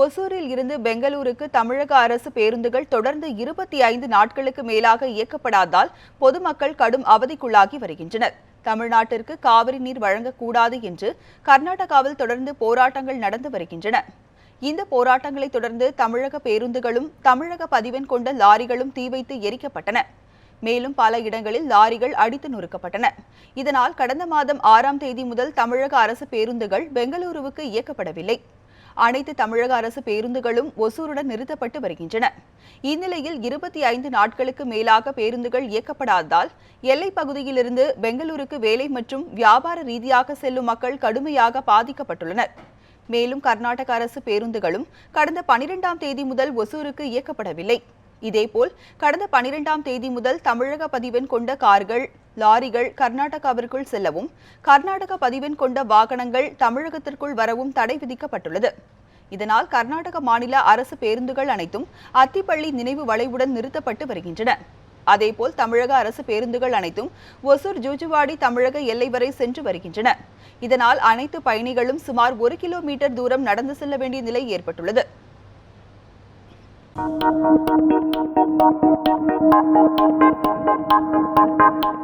ஒசூரில் இருந்து பெங்களூருக்கு தமிழக அரசு பேருந்துகள் தொடர்ந்து இருபத்தி ஐந்து நாட்களுக்கு மேலாக இயக்கப்படாதால் பொதுமக்கள் கடும் அவதிக்குள்ளாகி வருகின்றனர். தமிழ்நாட்டிற்கு காவிரி நீர் வழங்கக்கூடாது என்று கர்நாடகாவில் தொடர்ந்து போராட்டங்கள் நடந்து வருகின்றன. இந்த போராட்டங்களை தொடர்ந்து தமிழக பேருந்துகளும் தமிழக பதிவெண் கொண்ட லாரிகளும் தீ வைத்து எரிக்கப்பட்டன. மேலும் பல இடங்களில் லாரிகள் அடித்து நொறுக்கப்பட்டன. இதனால் கடந்த மாதம் ஆறாம் தேதி முதல் தமிழக அரசு பேருந்துகள் பெங்களூருவுக்கு இயக்கப்படவில்லை. அனைத்து தமிழக அரசு பேருந்துகளும் ஒசூருடன் நிறுத்தப்பட்டு வருகின்றன. இந்நிலையில் இருபத்தி ஐந்து நாட்களுக்கு மேலாக பேருந்துகள் இயக்கப்படாததால் எல்லைப் பகுதியிலிருந்து பெங்களூருக்கு வேலை மற்றும் வியாபார ரீதியாக செல்லும் மக்கள் கடுமையாக பாதிக்கப்பட்டுள்ளனர். மேலும் கர்நாடக அரசு பேருந்துகளும் கடந்த பனிரெண்டாம் தேதி முதல் ஒசூருக்கு இயக்கப்படவில்லை. இதேபோல் கடந்த பனிரெண்டாம் தேதி முதல் தமிழக பதிவெண் கொண்ட கார்கள் லாரிகள் கர்நாடகாவிற்குள் செல்லவும் கர்நாடக பதிவெண் கொண்ட வாகனங்கள் தமிழகத்திற்குள் வரவும் தடை விதிக்கப்பட்டுள்ளது. இதனால் கர்நாடக மாநில அரசு பேருந்துகள் அனைத்தும் அத்திப்பள்ளி நினைவு வளைவுடன் நிறுத்தப்பட்டு வருகின்றன. அதேபோல் தமிழக அரசு பேருந்துகள் அனைத்தும் ஒசூர் ஜூஜுவாடி தமிழக எல்லை வரை சென்று வருகின்றன. இதனால் அனைத்து பயணிகளும் சுமார் ஒரு கிலோமீட்டர் தூரம் நடந்து செல்ல வேண்டிய நிலை ஏற்பட்டுள்ளது. Thank you.